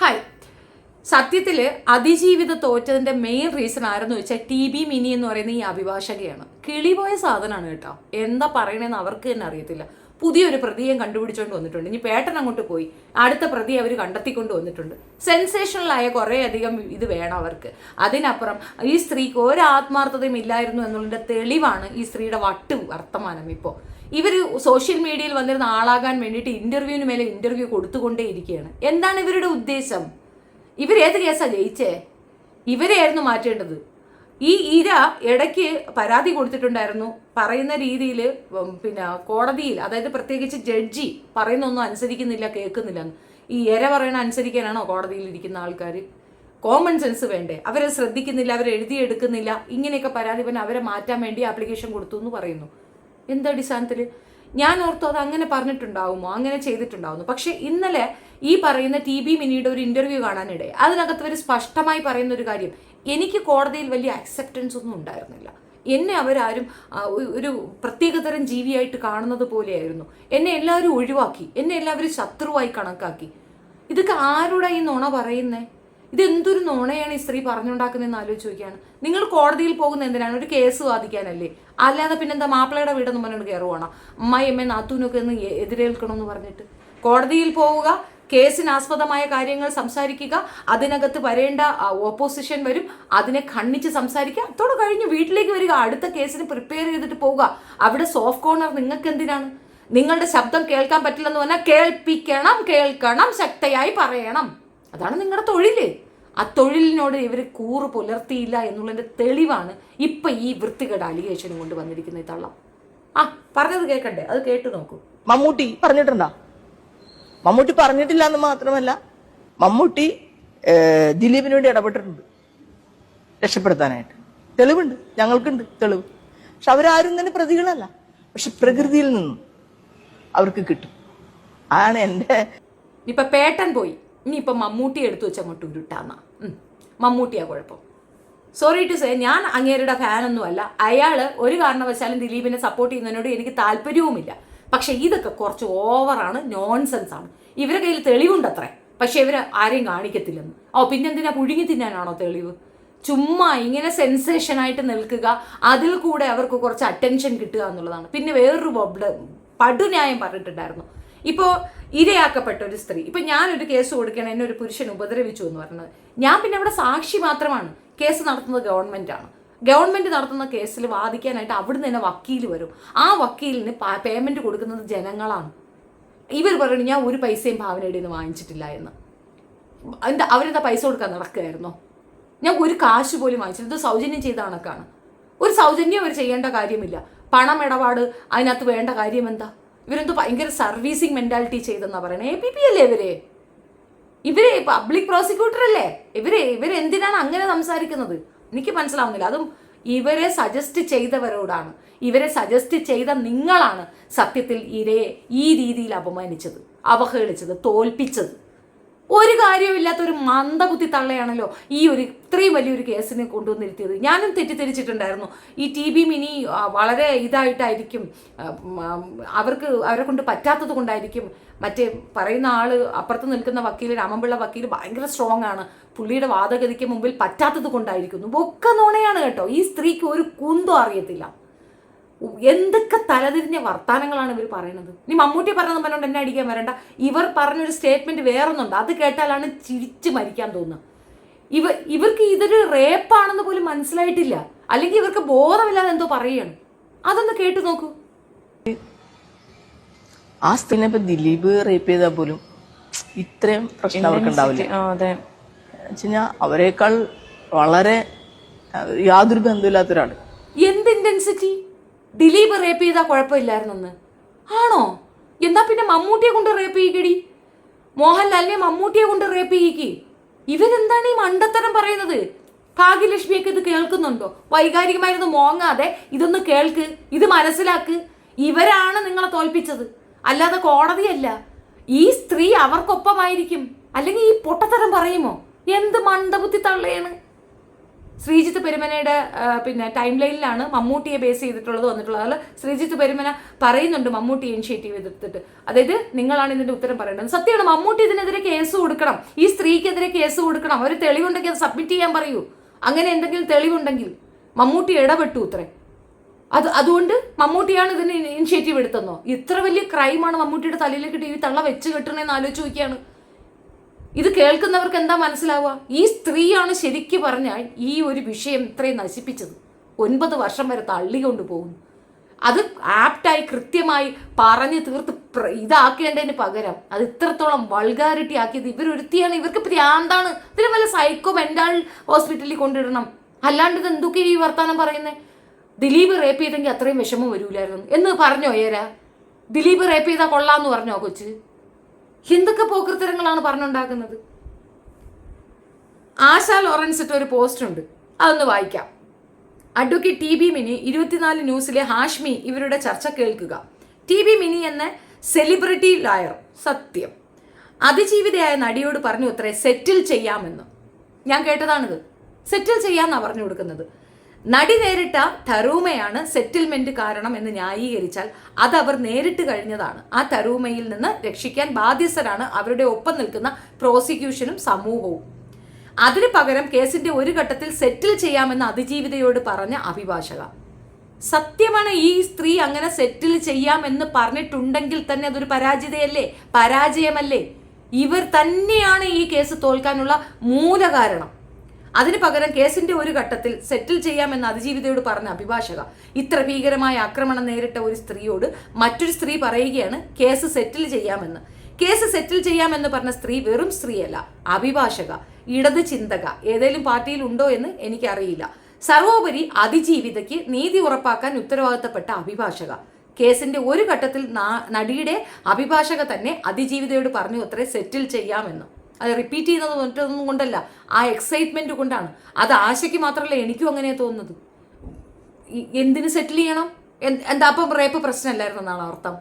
Hi സത്യത്തിൽ അതിജീവിത തോറ്റതിന്റെ main reason ആരെന്ന് വെച്ചാൽ ടി ബി മിനി എന്ന് പറയുന്ന ഈ അഭിഭാഷകയാണ്. കിളിപോയ സാധനമാണ് കേട്ടോ. എന്താ പറയണേന്ന് അവർക്ക് തന്നെ അറിയത്തില്ല. പുതിയൊരു പ്രതിയെ കണ്ടുപിടിച്ചുകൊണ്ട് വന്നിട്ടുണ്ട്. ഇനി പേട്ടൻ അങ്ങോട്ട് പോയി. അടുത്ത പ്രതി അവർ കണ്ടെത്തിക്കൊണ്ട് വന്നിട്ടുണ്ട്. സെൻസേഷണലായ കുറേ അധികം ഇത് വേണം അവർക്ക്. അതിനപ്പുറം ഈ സ്ത്രീക്ക് ഒരു ആത്മാർത്ഥതയും ഇല്ലായിരുന്നു എന്നുള്ളതിന്റെ തെളിവാണ് ഈ സ്ത്രീയുടെ വട്ട് വർത്തമാനം ഇപ്പോൾ ഇവർ സോഷ്യൽ മീഡിയയിൽ വന്നിരുന്ന ആളാകാൻ വേണ്ടിയിട്ട് ഇന്റർവ്യൂവിന് മേലെ ഇന്റർവ്യൂ കൊടുത്തുകൊണ്ടേ ഇരിക്കുകയാണ്. എന്താണ് ഇവരുടെ ഉദ്ദേശം? ഇവരേത് കേസാണ് കേസാ ജയിച്ചേ? ഇവരെയായിരുന്നു മാറ്റേണ്ടത്. ഈ ഇര ഇടയ്ക്ക് പരാതി കൊടുത്തിട്ടുണ്ടായിരുന്നു. പറയുന്ന രീതിയിൽ പിന്നെ കോടതിയിൽ അതായത് പ്രത്യേകിച്ച് ജഡ്ജി പറയുന്നൊന്നും അനുസരിക്കുന്നില്ല കേൾക്കുന്നില്ല. ഈ ഇര പറയണ അനുസരിക്കാനാണോ കോടതിയിൽ ഇരിക്കുന്ന ആൾക്കാർ കോമൺ സെൻസ് വേണ്ടേ? അവരെ ശ്രദ്ധിക്കുന്നില്ല അവരെ എഴുതിയെടുക്കുന്നില്ല ഇങ്ങനെയൊക്കെ പരാതി പിന്നെ അവരെ മാറ്റാൻ വേണ്ടി ആപ്ലിക്കേഷൻ കൊടുത്തു എന്ന് പറയുന്നു. എന്തടിസ്ഥാനത്തിൽ ഞാൻ ഓർത്തു അത് അങ്ങനെ പറഞ്ഞിട്ടുണ്ടാവുമോ? അങ്ങനെ ചെയ്തിട്ടുണ്ടാവുന്നു. പക്ഷേ ഇന്നലെ ഈ പറയുന്ന ടി ബി മിനിയുടെ ഒരു ഇന്റർവ്യൂ കാണാനിടെ അതിനകത്ത് അവർ സ്പഷ്ടമായി പറയുന്ന ഒരു കാര്യം എനിക്ക് കോടതിയിൽ വലിയ അക്സെപ്റ്റൻസ് ഒന്നും ഉണ്ടായിരുന്നില്ല. എന്നെ അവരാരും ഒരു പ്രത്യേകതരം ജീവിയായിട്ട് കാണുന്നത് പോലെയായിരുന്നു. എന്നെ എല്ലാവരും ഒഴിവാക്കി. എന്നെ എല്ലാവരും ശത്രുവായി കണക്കാക്കി. ഇതൊക്കെ ആരുടെ ഈ നുണ പറയുന്നേ? ഇതെന്തൊരു നുണയാണ് ഈ സ്ത്രീ പറഞ്ഞുണ്ടാക്കുന്നതെന്ന് ആലോചിച്ച് നോക്കിയാണ്. നിങ്ങൾ കോടതിയിൽ പോകുന്ന എന്തിനാണ്? ഒരു കേസ് വാദിക്കാനല്ലേ? അല്ലാതെ പിന്നെന്താ മാപ്പിളയുടെ വീടൊന്നും പറഞ്ഞിട്ട് കയറുവാണോ അമ്മയെ നാത്തൂനൊക്കെ ഒന്ന് എതിരേൽക്കണമെന്ന് പറഞ്ഞിട്ട്. കോടതിയിൽ പോവുക കേസിനാസ്പദമായ കാര്യങ്ങൾ സംസാരിക്കുക അതിനകത്ത് വരേണ്ട ഓപ്പോസിഷൻ വരും അതിനെ ഖണ്ഡിച്ച് സംസാരിക്കുക. അതോട് കഴിഞ്ഞ് വീട്ടിലേക്ക് വരിക അടുത്ത കേസിന് പ്രിപ്പയർ ചെയ്തിട്ട് പോവുക. അവിടെ സോഫ്റ്റ് കോർണർ നിങ്ങൾക്ക് എന്തിനാണ് നിങ്ങളുടെ ശബ്ദം കേൾക്കാൻ പറ്റില്ലെന്ന് പറഞ്ഞാൽ കേൾപ്പിക്കണം കേൾക്കണം ശക്തയായി പറയണം. അതാണ് നിങ്ങളുടെ തൊഴിൽ ആ തൊഴിലിനോട് ഇവർ കൂറ് പുലർത്തിയില്ല എന്നുള്ളതിന്റെ തെളിവാണ് ഇപ്പം ഈ വൃത്തികേട് അലിഗേഷനും കൊണ്ട് വന്നിരിക്കുന്ന ഈ തള്ളം. ആ പറഞ്ഞത് കേൾക്കണ്ടേ അത് കേട്ടു നോക്കൂ. മമ്മൂട്ടി പറഞ്ഞിട്ടുണ്ടോ? മമ്മൂട്ടി പറഞ്ഞിട്ടില്ല എന്ന് മാത്രമല്ല മമ്മൂട്ടി ദിലീപിന് വേണ്ടി ഇടപെട്ടിട്ടുണ്ട്. രക്ഷപ്പെടുത്താനായിട്ട്. തെളിവുണ്ട് ഞങ്ങൾക്കുണ്ട് തെളിവ്. പക്ഷെ അവരാരും തന്നെ പ്രതികളല്ല. പക്ഷെ പ്രകൃതിയിൽ നിന്നും അവർക്ക് കിട്ടും. ആണ് എന്റെ ഇപ്പൊ പേട്ടൻ പോയി. ഇനി ഇപ്പൊ മമ്മൂട്ടി എടുത്തു വെച്ച് അങ്ങോട്ട് ഉരുട്ടാന്ന. മമ്മൂട്ടിയാ കുഴപ്പം. സോറി ടു സേ ഞാൻ അങ്ങേരുടെ ഫാനൊന്നും അല്ല അയാൾ ഒരു കാരണവശാലും ദിലീപിനെ സപ്പോർട്ട് ചെയ്യുന്നതിനോട് എനിക്ക് താല്പര്യവുമില്ല. പക്ഷെ ഇതൊക്കെ കുറച്ച് ഓവറാണ് നോൺസെൻസ് ആണ്. ഇവരെ കയ്യിൽ തെളിവുണ്ടത്രേ. പക്ഷേ ഇവർ ആരെയും കാണിക്കത്തില്ലെന്ന്. ഓ പിന്നെന്തിനാ പുഴുങ്ങി തിന്നാനാണോ തെളിവ്? ചുമ്മാ ഇങ്ങനെ സെൻസേഷനായിട്ട് നിൽക്കുക അതിൽ കൂടെ അവർക്ക് കുറച്ച് അറ്റൻഷൻ കിട്ടുക എന്നുള്ളതാണ്. പിന്നെ വേറൊരു പടുന്യായം പറഞ്ഞിട്ടുണ്ടായിരുന്നു. ഇപ്പോൾ ഇരയാക്കപ്പെട്ട ഒരു സ്ത്രീ. ഇപ്പം ഞാനൊരു കേസ് കൊടുക്കണം എന്നെ ഒരു പുരുഷൻ ഉപദ്രവിച്ചു എന്ന് പറഞ്ഞത്. ഞാൻ പിന്നെ അവിടെ സാക്ഷി മാത്രമാണ്. കേസ് നടത്തുന്നത് ഗവൺമെന്റ് ആണ് ഗവൺമെന്റ് നടത്തുന്ന കേസിൽ വാദിക്കാനായിട്ട് അവിടുന്ന് തന്നെ വക്കീൽ വരും. ആ വക്കീലിന് പേയ്മെന്റ് കൊടുക്കുന്നത് ജനങ്ങളാണ്. ഇവർ പറഞ്ഞു ഞാൻ ഒരു പൈസയും ഭാവനയുടെ നിന്ന് വാങ്ങിച്ചിട്ടില്ല എന്ന്. എന്താ അവരെന്താ പൈസ കൊടുക്കാൻ നടക്കുകയായിരുന്നോ? ഞാൻ ഒരു കാശ് പോലും വാങ്ങിച്ചില്ല. ഇത് സൗജന്യം ചെയ്ത കണക്കാണ്. ഒരു സൗജന്യം അവർ ചെയ്യേണ്ട കാര്യമില്ല. പണം ഇടപാട് അതിനകത്ത് വേണ്ട കാര്യം എന്താ? ഇവരെന്തോ ഭയങ്കര സർവീസിങ് മെന്റാലിറ്റി ചെയ്തെന്ന് പറയണേ? എ പി പി അല്ലേ ഇവരെ? ഇവരെ പബ്ലിക് പ്രോസിക്യൂട്ടർ അല്ലേ? ഇവരെ ഇവരെന്തിനാണ് അങ്ങനെ സംസാരിക്കുന്നത്? എനിക്ക് മനസ്സിലാവുന്നില്ല. അതും ഇവരെ സജസ്റ്റ് ചെയ്തവരോടാണ്. ഇവരെ സജസ്റ്റ് ചെയ്ത നിങ്ങളാണ് സത്യത്തിൽ ഇരയെ ഈ രീതിയിൽ അപമാനിച്ചത് അവഹേളിച്ചത് തോൽപ്പിച്ചത്. ഒരു കാര്യമില്ലാത്ത ഒരു മന്ദബുദ്ധി തള്ളയാണല്ലോ ഈ ഒരു ഇത്രയും വലിയൊരു കേസിനെ കൊണ്ടുവന്നിരുത്തിയത്. ഞാനും തെറ്റിദ്ധരിച്ചിട്ടുണ്ടായിരുന്നു. ഈ ടി ബി മിനി വളരെ ഇതായിട്ടായിരിക്കും. അവർക്ക് അവരെ കൊണ്ട് പറ്റാത്തത് കൊണ്ടായിരിക്കും. മറ്റേ പറയുന്ന ആൾ അപ്പുറത്ത് നിൽക്കുന്ന വക്കീൽ രാമൻപിള്ള വക്കീൽ ഭയങ്കര സ്ട്രോങ് ആണ്. പുള്ളിയുടെ വാദഗതിക്ക് മുമ്പിൽ പറ്റാത്തത് കൊണ്ടായിരിക്കുന്നു. ഒക്കെ നുണയാണ് കേട്ടോ. ഈ സ്ത്രീക്ക് ഒരു കുന്തോ അറിയത്തില്ല. എന്തൊക്കെ തലതിരിഞ്ഞ വർത്താനങ്ങളാണ് ഇവർ പറയുന്നത് ഇനി മമ്മൂട്ടി പറഞ്ഞത് പറഞ്ഞോണ്ട് എന്നെ അടിക്കാൻ വരണ്ട. ഇവർ പറഞ്ഞൊരു സ്റ്റേറ്റ്മെന്റ് വേറൊന്നുണ്ട്. അത് കേട്ടാലാണ് ചിരിച്ച് മരിക്കാൻ തോന്നുന്നത് ഇവ ഇവർക്ക് ഇതൊരു റേപ്പാണെന്ന് പോലും മനസ്സിലായിട്ടില്ല. അല്ലെങ്കിൽ ഇവർക്ക് ബോധമില്ലാതെ എന്തോ പറയുകയാണ്. അതൊന്ന് കേട്ടു നോക്കൂ. ആ സ്ത്രീനെ ഇപ്പൊ ദിലീപ് റേപ്പ് ചെയ്താൽ പോലും ഇത്രയും പ്രശ്നം അവർക്ക് ഉണ്ടാവില്ല? അതെ. വെച്ചുകഴിഞ്ഞാൽ അവരെക്കാൾ വളരെ യാതൊരു ബന്ധമില്ലാത്തൊരാൾ എന്ത് ഇന്റൻസിറ്റി ദിലീപ് റേപ്പ് ചെയ്താൽ കുഴപ്പമില്ലായിരുന്നെന്ന് ആണോ? എന്നാ പിന്നെ മമ്മൂട്ടിയെ കൊണ്ട് റേപ്പ് ചെയ്യിക്കടി? മോഹൻലാലിനെ മമ്മൂട്ടിയെ കൊണ്ട് റേപ്പ് ചെയ്യിക്ക്. ഇവരെന്താണ് ഈ മണ്ടത്തരം പറയുന്നത്? ഭാഗ്യലക്ഷ്മിയൊക്കെ ഇത് കേൾക്കുന്നുണ്ടോ? വൈകാരികമായിരുന്നു മോങ്ങാതെ ഇതൊന്ന് കേൾക്ക് ഇത് മനസ്സിലാക്ക്. ഇവരാണ് നിങ്ങളെ തോൽപ്പിച്ചത്. അല്ലാതെ കോടതിയല്ല. ഈ സ്ത്രീ അവർക്കൊപ്പമായിരിക്കും. അല്ലെങ്കിൽ ഈ പൊട്ടത്തരം പറയുമോ? എന്ത് മന്ദബുദ്ധി തള്ളയാണ്? ശ്രീജിത്ത് പെരുമനയുടെ പിന്നെ ടൈം ലൈനിലാണ് മമ്മൂട്ടിയെ ബേസ് ചെയ്തിട്ടുള്ളത് വന്നിട്ടുള്ളത്. അതിൽ ശ്രീജിത്ത് പെരുമന പറയുന്നുണ്ട് മമ്മൂട്ടി ഇനിഷ്യേറ്റീവ് എടുത്തിട്ട്. അതായത് നിങ്ങളാണ് ഇതിന്റെ ഉത്തരം പറയേണ്ടത്. സത്യമാണ് മമ്മൂട്ടി ഇതിനെതിരെ കേസ് കൊടുക്കണം. ഈ സ്ത്രീക്കെതിരെ കേസ് കൊടുക്കണം. ഒരു തെളിവുണ്ടെങ്കിൽ അത് സബ്മിറ്റ് ചെയ്യാൻ പറയൂ. അങ്ങനെ എന്തെങ്കിലും തെളിവുണ്ടെങ്കിൽ മമ്മൂട്ടി ഇടപെട്ടു ഉത്തരേ അത് അതുകൊണ്ട് മമ്മൂട്ടിയാണ് ഇതിന് ഇനിഷ്യേറ്റീവ് എടുത്തെന്നോ ഇത്ര വലിയ ക്രൈമാണ് മമ്മൂട്ടിയുടെ തലയിലേക്ക് ടി വി തള്ള വെച്ച് കെട്ടണേന്ന് ആലോചിച്ച് നോക്കിയാണ്. ഇത് കേൾക്കുന്നവർക്ക് എന്താ മനസ്സിലാവുക? ഈ സ്ത്രീയാണ് ശരിക്കു പറഞ്ഞാൽ ഈ ഒരു വിഷയം ഇത്രയും നശിപ്പിച്ചത്. ഒൻപത് വർഷം വരെ തള്ളിക്കൊണ്ട് പോകുന്നു. അത് ആപ്റ്റായി കൃത്യമായി പറഞ്ഞ് തീർത്ത് ഇതാക്കേണ്ടതിന് പകരം അത് ഇത്രത്തോളം വൾഗാരിറ്റി ആക്കിയത് ഇവരൊരുത്തിയാണ്. ഇവർക്ക് പ്രാന്താണ് ഇതിന് വല്ല സൈക്കോ മെന്റൽ ഹോസ്പിറ്റലിൽ കൊണ്ടിടണം. അല്ലാണ്ട് ഇത് എന്തൊക്കെ ഈ വർത്താനം പറയുന്നത് ദിലീപ് റേപ്പ് ചെയ്തെങ്കിൽ അത്രയും വിഷമം വരൂലായിരുന്നു. എന്ന് പറഞ്ഞോ ഏരാ? ദിലീപ് റേപ്പ് ചെയ്താൽ കൊള്ളാന്ന് പറഞ്ഞോ കൊച്ച്? എന്തൊക്കെ പോക്കൃത്തരങ്ങളാണ് പറഞ്ഞുണ്ടാക്കുന്നത്? ആശാ ലോറൻസ് ഇട്ട ഒരു പോസ്റ്റ് ഉണ്ട്. അതൊന്ന് വായിക്കാം. അഡ്വക്കേറ്റ് ടി ബി മിനി ഇരുപത്തിനാല് ന്യൂസിലെ ഹാഷ്മി ഇവരുടെ ചർച്ച കേൾക്കുക. ടി ബി മിനി എന്ന സെലിബ്രിറ്റി ലായർ സത്യം. അതിജീവിതയായ നടിയോട് പറഞ്ഞു അത്രേ സെറ്റിൽ ചെയ്യാമെന്ന്. ഞാൻ കേട്ടതാണിത്. സെറ്റിൽ ചെയ്യാമെന്നാണ് പറഞ്ഞു കൊടുക്കുന്നത്. നടി നേരിട്ട തരൂമയാണ് സെറ്റിൽമെന്റ് കാരണം എന്ന് ന്യായീകരിച്ചാൽ അത് അവർ നേരിട്ട് കഴിഞ്ഞതാണ്. ആ തരൂമയിൽ നിന്ന് രക്ഷിക്കാൻ ബാധ്യസ്ഥരാണ് അവരുടെ ഒപ്പം നിൽക്കുന്ന പ്രോസിക്യൂഷനും സമൂഹവും. അതിന് പകരം കേസിന്റെ ഒരു ഘട്ടത്തിൽ സെറ്റിൽ ചെയ്യാമെന്ന് അതിജീവിതയോട് പറഞ്ഞ അഭിഭാഷക. സത്യമാണ് ഈ സ്ത്രീ അങ്ങനെ സെറ്റിൽ ചെയ്യാമെന്ന് പറഞ്ഞിട്ടുണ്ടെങ്കിൽ തന്നെ അതൊരു പരാജിതയല്ലേ? പരാജയമല്ലേ? ഇവർ തന്നെയാണ് ഈ കേസ് തോൽക്കാനുള്ള മൂലകാരണം. അതിന് പകരം കേസിന്റെ ഒരു ഘട്ടത്തിൽ സെറ്റിൽ ചെയ്യാമെന്ന് അതിജീവിതയോട് പറഞ്ഞ അഭിഭാഷക ഇത്ര ഭീകരമായ ആക്രമണം നേരിട്ട ഒരു സ്ത്രീയോട് മറ്റൊരു സ്ത്രീ പറയുകയാണ് കേസ് സെറ്റിൽ ചെയ്യാമെന്ന്. കേസ് സെറ്റിൽ ചെയ്യാമെന്ന് പറഞ്ഞ സ്ത്രീ വെറും സ്ത്രീയല്ല അഭിഭാഷക ഇടത് ചിന്തക ഏതെങ്കിലും പാർട്ടിയിൽ ഉണ്ടോ എന്ന് എനിക്കറിയില്ല. സർവോപരി അതിജീവിതയ്ക്ക് നീതി ഉറപ്പാക്കാൻ ഉത്തരവാദിത്തപ്പെട്ട അഭിഭാഷക. കേസിന്റെ ഒരു ഘട്ടത്തിൽ നടിയുടെ അഭിഭാഷക തന്നെ അതിജീവിതയോട് പറഞ്ഞു അത്രേ സെറ്റിൽ ചെയ്യാമെന്ന്. അത് റിപ്പീറ്റ് ചെയ്യുന്നത് മറ്റൊന്നും കൊണ്ടല്ല. ആ എക്സൈറ്റ്മെന്റ് കൊണ്ടാണ്. അത് ആശയ്ക്ക് മാത്രമല്ല എനിക്കും അങ്ങനെ തോന്നുന്നത്. എന്തിന് സെറ്റിൽ ചെയ്യണം? എന്താ അപ്പം റേപ്പ് പ്രശ്നമല്ലായിരുന്നു എന്നാണ് അർത്ഥം.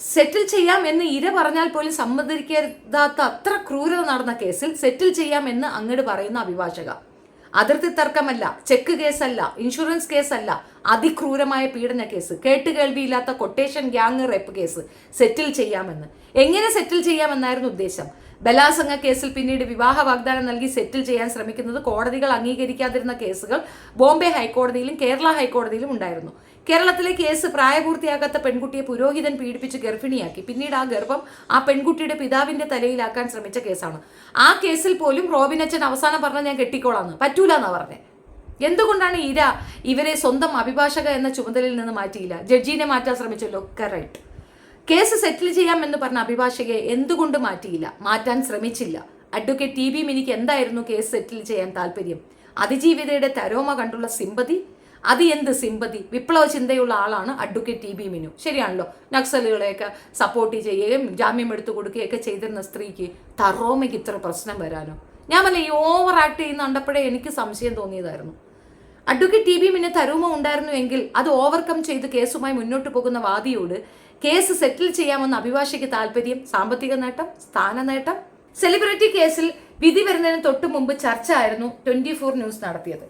സെറ്റിൽ ചെയ്യാം എന്ന് ഇര പറഞ്ഞാൽ പോലും സമ്മതിക്കാത്ത അത്ര ക്രൂരത നടന്ന കേസിൽ സെറ്റിൽ ചെയ്യാം എന്ന് അങ്ങോട്ട് പറയുന്ന അഭിഭാഷക. അതിർത്തി തർക്കമല്ല ചെക്ക് കേസല്ല ഇൻഷുറൻസ് കേസല്ല അതിക്രൂരമായ പീഡന case കേട്ടുകേൾവിയില്ലാത്ത quotation gang rape case settle ചെയ്യാമെന്ന്. എങ്ങനെ സെറ്റിൽ ചെയ്യാമെന്നായിരുന്നു ഉദ്ദേശം? ബലാസംഗ കേസിൽ പിന്നീട് വിവാഹ വാഗ്ദാനം നൽകി സെറ്റിൽ ചെയ്യാൻ ശ്രമിക്കുന്നത് കോടതികൾ അംഗീകരിക്കാതിരുന്ന കേസുകൾ ബോംബെ ഹൈക്കോടതിയിലും കേരള ഹൈക്കോടതിയിലും ഉണ്ടായിരുന്നു. കേരളത്തിലെ കേസ് പ്രായപൂർത്തിയാകാത്ത പെൺകുട്ടിയെ പുരോഹിതൻ പീഡിപ്പിച്ച് ഗർഭിണിയാക്കി. പിന്നീട് ആ ഗർഭം ആ പെൺകുട്ടിയുടെ പിതാവിന്റെ തലയിലാക്കാൻ ശ്രമിച്ച കേസാണ്. ആ കേസിൽ പോലും റോബിൻ റോബിനച്ചൻ അവസാനം പറഞ്ഞ ഞാൻ കെട്ടിക്കോളാന്ന്. പറ്റൂല എന്നാ പറഞ്ഞത് എന്തുകൊണ്ടാണ് ഇര ഇവരെ സ്വന്തം അഭിഭാഷക എന്ന ചുമതലയിൽ നിന്ന് മാറ്റിയില്ല? ജഡ്ജിനെ മാറ്റാൻ ശ്രമിച്ചല്ലോ. കറക്റ്റ്. കേസ് സെറ്റിൽ ചെയ്യാമെന്ന് പറഞ്ഞ അഭിഭാഷകയെ എന്തുകൊണ്ട് മാറ്റിയില്ല? മാറ്റാൻ ശ്രമിച്ചില്ല. അഡ്വക്കേറ്റ് ടി ബി മിനിക്ക് എന്തായിരുന്നു കേസ് സെറ്റിൽ ചെയ്യാൻ താല്പര്യം? അതിജീവിതയുടെ തരോമ കണ്ടുള്ള സിമ്പതി അത് എന്ത് സിമ്പതി? വിപ്ലവ ചിന്തയുള്ള ആളാണ് അഡ്വക്കേറ്റ് ടി ബി മിനു. ശരിയാണല്ലോ. നക്സലുകളെയൊക്കെ സപ്പോർട്ട് ചെയ്യുകയും ജാമ്യം എടുത്തു കൊടുക്കുകയൊക്കെ ചെയ്തിരുന്ന സ്ത്രീക്ക് തറോമയ്ക്ക് ഇത്ര പ്രശ്നം വരാനോ? ഞാൻ വല്ല ഈ ഓവർ ആക്ട് ചെയ്യുന്ന കണ്ടപ്പോഴേ എനിക്ക് സംശയം തോന്നിയതായിരുന്നു. അഡ്വക്കേറ്റ് ടി ബി മിന്നെ തരൂമ ഉണ്ടായിരുന്നുവെങ്കിൽ അത് ഓവർകം ചെയ്ത് കേസുമായി മുന്നോട്ട് പോകുന്ന വാദിയോട് കേസ് സെറ്റിൽ ചെയ്യാമെന്ന അഭിഭാഷയ്ക്ക് താല്പര്യം സാമ്പത്തിക നേട്ടം സ്ഥാന നേട്ടം? സെലിബ്രിറ്റി കേസിൽ വിധി വരുന്നതിന് തൊട്ടു മുമ്പ് ചർച്ച ആയിരുന്നു ട്വന്റി ഫോർ ന്യൂസ് നടത്തിയത്.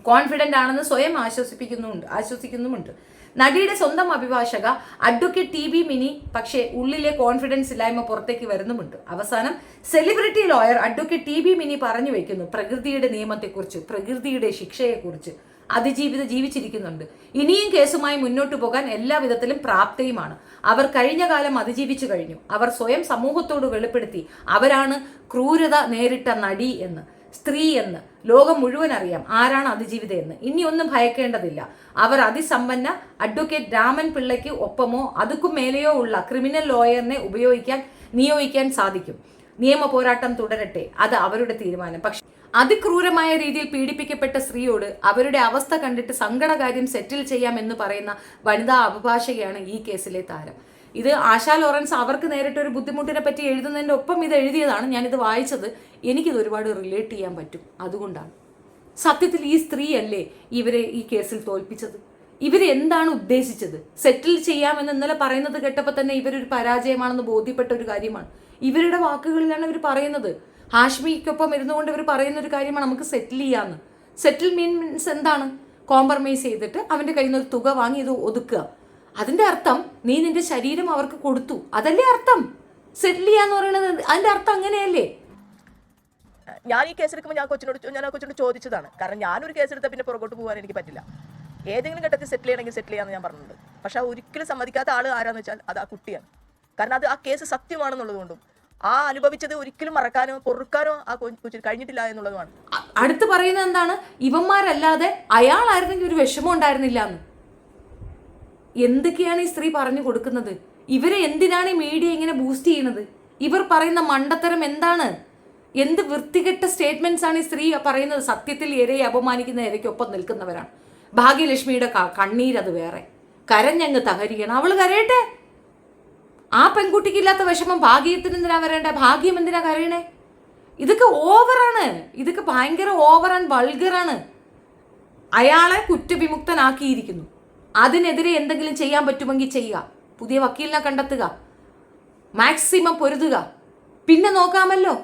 കോൺഫിഡന്റ് ആണെന്ന് സ്വയം ആശ്വസിപ്പിക്കുന്നുമുണ്ട് ആശ്വസിക്കുന്നുമുണ്ട്. നടിയുടെ സ്വന്തം അഭിഭാഷക അഡ്വക്കേറ്റ് ടി ബി മിനി പക്ഷേ ഉള്ളിലെ കോൺഫിഡൻസ് ഇല്ലായ്മ പുറത്തേക്ക് വരുന്നുമുണ്ട്. അവസാനം celebrity lawyer advocate T B Mini പറഞ്ഞു വെക്കുന്നു പ്രകൃതിയുടെ നിയമത്തെക്കുറിച്ച് പ്രകൃതിയുടെ ശിക്ഷയെക്കുറിച്ച് അതിജീവിത ജീവിച്ചിരിക്കുന്നുണ്ട്. ഇനിയും കേസുമായി മുന്നോട്ട് പോകാൻ എല്ലാ വിധത്തിലും പ്രാപ്തയുമാണ്. അവർ കഴിഞ്ഞ കാലം അതിജീവിച്ചു കഴിഞ്ഞു. അവർ സ്വയം സമൂഹത്തോട് വെളിപ്പെടുത്തി അവരാണ് ക്രൂരത നേരിട്ട നടി എന്ന് സ്ത്രീ എന്ന് ലോകം മുഴുവൻ അറിയാം ആരാണ് അതിജീവിത എന്ന്. ഒന്നും ഭയക്കേണ്ടതില്ല. അവർ അതിസമ്പന്ന അഡ്വക്കേറ്റ് രാമൻ പിള്ളയ്ക്ക് ഒപ്പമോ അതുക്കും മേലെയോ ഉള്ള ക്രിമിനൽ ലോയറിനെ ഉപയോഗിക്കാൻ നിയോഗിക്കാൻ സാധിക്കും. നിയമ പോരാട്ടം തുടരട്ടെ. അത് അവരുടെ തീരുമാനം. പക്ഷെ അതിക്രൂരമായ രീതിയിൽ പീഡിപ്പിക്കപ്പെട്ട സ്ത്രീയോട് അവരുടെ അവസ്ഥ കണ്ടിട്ട് സങ്കടകാര്യം സെറ്റിൽ ചെയ്യാം എന്ന് പറയുന്ന വനിതാ അഭിഭാഷകയാണ് ഈ കേസിലെ താരം. ഇത് ആശാ ലോറൻസ് അവർക്ക് നേരിട്ട് ഒരു ബുദ്ധിമുട്ടിനെ പറ്റി എഴുതുന്നതിന്റെ ഒപ്പം ഇത് എഴുതിയതാണ്. ഞാനിത് വായിച്ചത്. എനിക്കിത് ഒരുപാട് റിലേറ്റ് ചെയ്യാൻ പറ്റും. അതുകൊണ്ടാണ്. സത്യത്തിൽ ഈ സ്ത്രീയല്ലേ ഇവരെ ഈ കേസിൽ തോൽപ്പിച്ചത്? ഇവർ എന്താണ് ഉദ്ദേശിച്ചത്? സെറ്റിൽ ചെയ്യാമെന്ന് ഇന്നലെ പറയുന്നത് കേട്ടപ്പോൾ തന്നെ ഇവരൊരു പരാജയമാണെന്ന് ബോധ്യപ്പെട്ട ഒരു കാര്യമാണ്. ഇവരുടെ വാക്കുകളിലാണ് ഇവർ പറയുന്നത്. ഹാഷ്മിക്കൊപ്പം ഇരുന്നുകൊണ്ട് ഇവർ പറയുന്ന ഒരു കാര്യമാണ് നമുക്ക് സെറ്റിൽ ചെയ്യാമെന്ന് സെറ്റിൽ മീൻസ് എന്താണ്? കോംപ്രമൈസ് ചെയ്തിട്ട് അവന്റെ കയ്യിൽ നിന്ന് ഒരു തുക വാങ്ങി ഇത് ഒതുക്കുക. അതിന്റെ അർത്ഥം നീ നിന്റെ ശരീരം അവർക്ക് കൊടുത്തു. അതല്ലേ അർത്ഥം? സെറ്റിൽ ചെയ്യാന്ന് പറയുന്നത് അതിന്റെ അർത്ഥം അങ്ങനെയല്ലേ? ഞാൻ ഈ കേസ് എടുക്കുമ്പോൾ ഞാൻ കൊച്ചിനോട് ഞാൻ ആ കൊച്ചിനോട് ചോദിച്ചതാണ്. കാരണം ഞാനൊരു കേസ് എടുത്താൽ പിന്നെ പുറകോട്ട് പോകാൻ എനിക്ക് പറ്റില്ല. ഏതെങ്കിലും ഘട്ടത്തിൽ സെറ്റിൽ ചെയ്യണമെങ്കിൽ സെറ്റിൽ ചെയ്യാമെന്ന് ഞാൻ പറഞ്ഞിട്ടുണ്ട്. പക്ഷെ ആ ഒരിക്കലും സമ്മതിക്കാത്ത ആൾ ആരാന്ന് വെച്ചാൽ അത് ആ കുട്ടിയാണ്. കാരണം അത് ആ കേസ് സത്യമാണെന്നുള്ളത് കൊണ്ടും ആ അനുഭവിച്ചത് ഒരിക്കലും മറക്കാനോ പൊറുക്കാനോ ആ കൊച്ചിന് കഴിഞ്ഞിട്ടില്ല എന്നുള്ളതുമാണ്. അടുത്ത് പറയുന്നത് എന്താണ്? ഇവന്മാരല്ലാതെ അയാളായിരുന്നെങ്കിൽ ഒരു വിഷമം ഉണ്ടായിരുന്നില്ല എന്ന് എന്തൊക്കെയാണ് ഈ സ്ത്രീ പറഞ്ഞു കൊടുക്കുന്നത്? ഇവരെ എന്തിനാണ് ഈ മീഡിയ ഇങ്ങനെ ബൂസ്റ്റ് ചെയ്യുന്നത്? ഇവർ പറയുന്ന മണ്ടത്തരം എന്താണ്? എന്ത് വൃത്തികെട്ട സ്റ്റേറ്റ്മെന്റ്സ് ആണ് ഈ സ്ത്രീ പറയുന്നത്? സത്യത്തിൽ ഇരയെ അപമാനിക്കുന്ന ഇരയ്ക്കൊപ്പം നിൽക്കുന്നവരാണ്. ഭാഗ്യലക്ഷ്മിയുടെ കണ്ണീര് കണ്ണീരത് വേറെ. കരഞ്ഞങ്ങ് തകരിക്കണം അവൾ കരയട്ടെ. ആ പെൺകുട്ടിക്ക് ഇല്ലാത്ത വിഷമം ഭാഗ്യത്തിന് എന്തിനാ വരേണ്ട ഭാഗ്യം എന്തിനാ കരയണേ? ഇതൊക്കെ ഓവറാണ് ഇതൊക്കെ ഭയങ്കര ഓവർ ആൻഡ് വൾഗറാണ് അയാളെ കുറ്റവിമുക്തനാക്കിയിരിക്കുന്നു. അതിനെതിരെ എന്തെങ്കിലും ചെയ്യാൻ പറ്റുമെങ്കിൽ ചെയ്യുക. പുതിയ വക്കീലിനെ കണ്ടെത്തുക. മാക്സിമം പൊരുതുക. പിന്നെ നോക്കാമല്ലോ.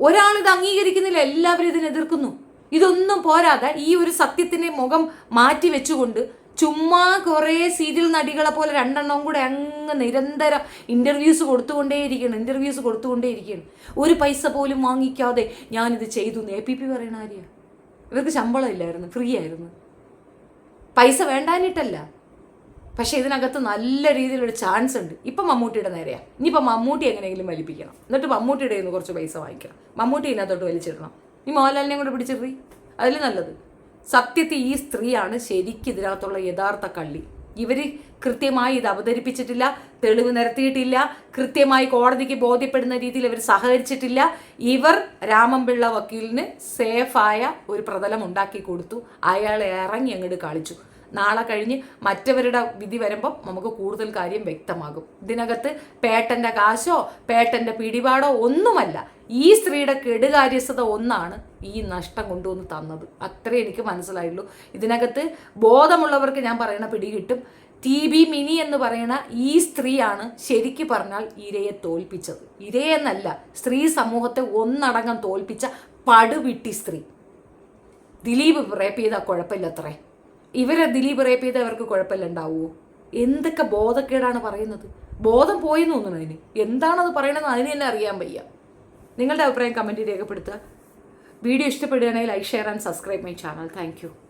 ഒരാൾ ഇത് അംഗീകരിക്കുന്നില്ല എല്ലാവരും ഇതിനെ എതിർക്കുന്നു. ഇതൊന്നും പോരാതെ ഈ ഒരു സത്യത്തിന്റെ മുഖം മാറ്റി വെച്ചുകൊണ്ട് ചുമ്മാ കുറേ സീരിയൽ നടികളെ പോലെ രണ്ടെണ്ണവും കൂടെ അങ്ങ് നിരന്തരം ഇന്റർവ്യൂസ് കൊടുത്തുകൊണ്ടേയിരിക്കണം ഇന്റർവ്യൂസ് കൊടുത്തുകൊണ്ടേയിരിക്കണം ഒരു പൈസ പോലും വാങ്ങിക്കാതെ ഞാനിത് ചെയ്തു എ പി പി പറയണ ആര്യ ഇവർക്ക് ശമ്പളം ഇല്ലായിരുന്നു ഫ്രീ ആയിരുന്നു. പൈസ വേണ്ടാനിട്ടല്ല പക്ഷെ ഇതിനകത്ത് നല്ല രീതിയിലൊരു ചാൻസ് ഉണ്ട്. ഇപ്പം മമ്മൂട്ടിയുടെ നേരെയാണ് ഇനിയിപ്പോൾ മമ്മൂട്ടി എങ്ങനെയെങ്കിലും വലിപ്പിക്കണം. എന്നിട്ട് മമ്മൂട്ടിയുടെ നിന്ന് കുറച്ച് പൈസ വാങ്ങിക്കണം. മമ്മൂട്ടി ഇതിനകത്തോട്ട് വലിച്ചിടണം. ഈ മോഹൻലാലിനെ കൂടെ പിടിച്ചിറി? അതിൽ നല്ലത്. സത്യത്തിൽ ഈ സ്ത്രീയാണ് ശരിക്കും ഇതിനകത്തുള്ള യഥാർത്ഥ കള്ളി. ഇവർ കൃത്യമായി ഇത് അവതരിപ്പിച്ചിട്ടില്ല തെളിവ് നിരത്തിയിട്ടില്ല കൃത്യമായി കോടതിക്ക് ബോധ്യപ്പെടുന്ന രീതിയിൽ ഇവർ സഹകരിച്ചിട്ടില്ല. ഇവർ രാമൻപിള്ള വക്കീലിന് സേഫായ ഒരു പ്രതലം ഉണ്ടാക്കി കൊടുത്തു. അയാളെ ഇറങ്ങി അങ്ങോട്ട് കളിച്ചു. നാളെ കഴിഞ്ഞ് മറ്റവരുടെ വിധി വരുമ്പം നമുക്ക് കൂടുതൽ കാര്യം വ്യക്തമാകും. ഇതിനകത്ത് പേട്ടന്റെ കാശോ പേട്ടന്റെ പിടിപാടോ ഒന്നുമല്ല. ഈ സ്ത്രീയുടെ കെടുകാര്യസ്ഥത ഒന്നാണ് ഈ നഷ്ടം കൊണ്ടുവന്ന് തന്നത്. അത്രേ എനിക്ക് മനസ്സിലായുള്ളൂ. ഇതിനകത്ത് ബോധമുള്ളവർക്ക് ഞാൻ പറയണ പിടി കിട്ടും. ടി ബി മിനി എന്ന് പറയുന്ന ഈ സ്ത്രീയാണ് ശരിക്ക് പറഞ്ഞാൽ ഇരയെ തോൽപ്പിച്ചത്. ഇരയെന്നല്ല സ്ത്രീ സമൂഹത്തെ ഒന്നടങ്കം തോൽപ്പിച്ച പടുവിട്ടി സ്ത്രീ. ദിലീപ് റേപ്പ് ചെയ്താൽ കുഴപ്പമില്ലത്രേ. ഇവരെ ദിലീപ് റേപ്പ് ചെയ്താൽ അവർക്ക് കുഴപ്പമില്ല ഉണ്ടാവുമോ എന്തൊക്കെ ബോധക്കേടാണ് പറയുന്നത്? ബോധം പോയി തോന്നുന്നു അതിന്. എന്താണത് പറയണമെന്ന് അതിന് തന്നെ അറിയാൻ വയ്യ. നിങ്ങളുടെ അഭിപ്രായം കമന്റിൽ രേഖപ്പെടുത്തുക. വീഡിയോ ഇഷ്ടപ്പെടുകയാണെങ്കിൽ like share and subscribe my channel thank